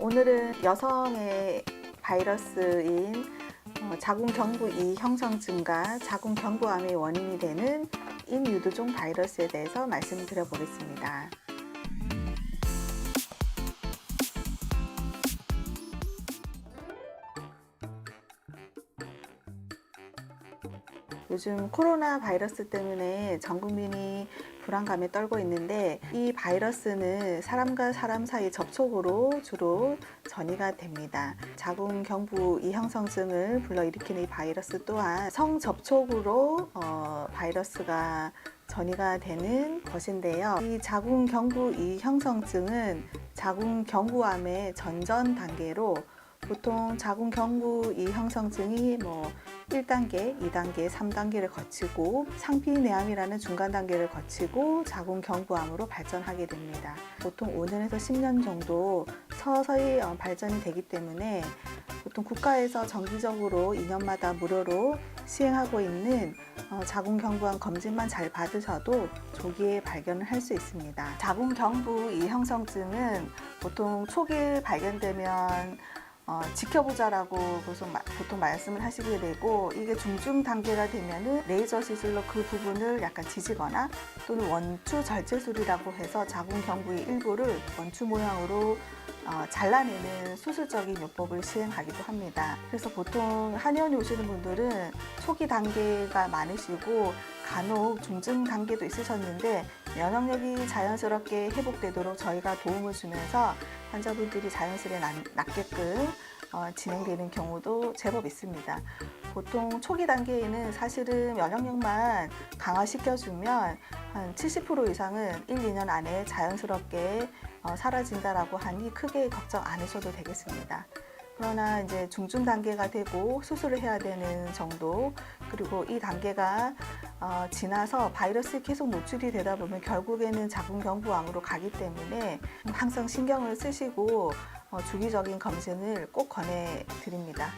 오늘은 여성의 바이러스인 어, 자궁경부 이 형성증과 자궁경부암의 원인이 되는 인유두종 바이러스에 대해서 말씀드려 보겠습니다. 요즘 코로나 바이러스 때문에 전 국민이 불안감에 떨고 있는데 이 바이러스는 사람과 사람 사이 접촉으로 주로 전이가 됩니다. 자궁경부 이형성증을 불러일으키는 이 바이러스 또한 성 접촉으로 어, 바이러스가 전이가 되는 것인데요. 이 자궁경부 이형성증은 자궁경부암의 전전 단계로 보통 자궁경부 이형성증이 뭐 1단계, 2단계, 3단계를 거치고 상피내암이라는 중간 단계를 거치고 자궁 경부암으로 발전하게 됩니다. 보통 5년에서 10년 정도 서서히 어, 발전이 되기 때문에 보통 국가에서 정기적으로 2년마다 무료로 시행하고 있는 어, 자궁 경부암 검진만 잘 받으셔도 조기에 발견을 할 수 있습니다. 자궁 경부 이 형성증은 보통 초기에 발견되면 어, 지켜보자라고 보통, 마- 보통 말씀을 하시게 되고 이게 중증 단계가 되면은 레이저 시술로 그 부분을 약간 지지거나 또는 원추 절제술이라고 해서 자궁 경부의 일부를 원추 모양으로 어, 잘라내는 수술적인 요법을 시행하기도 합니다. 그래서 보통 한의원에 오시는 분들은 초기 단계가 많으시고 간혹 중증 단계도 있으셨는데 면역력이 자연스럽게 회복되도록 저희가 도움을 주면서 환자분들이 자연스레 낫- 낫게끔 어, 진행되는 경우도 제법 있습니다. 보통 초기 단계에는 사실은 면역력만 강화시켜주면 한 70% 이상은 1, 2년 안에 자연스럽게 어, 사라진다라고 하니 크게 걱정 안 하셔도 되겠습니다. 그러나 이제 중증 단계가 되고 수술을 해야 되는 정도 그리고 이 단계가 어, 지나서 바이러스에 계속 노출이 되다 보면 결국에는 자궁경부암으로 가기 때문에 항상 신경을 쓰시고 어, 주기적인 검진을 꼭 권해 드립니다.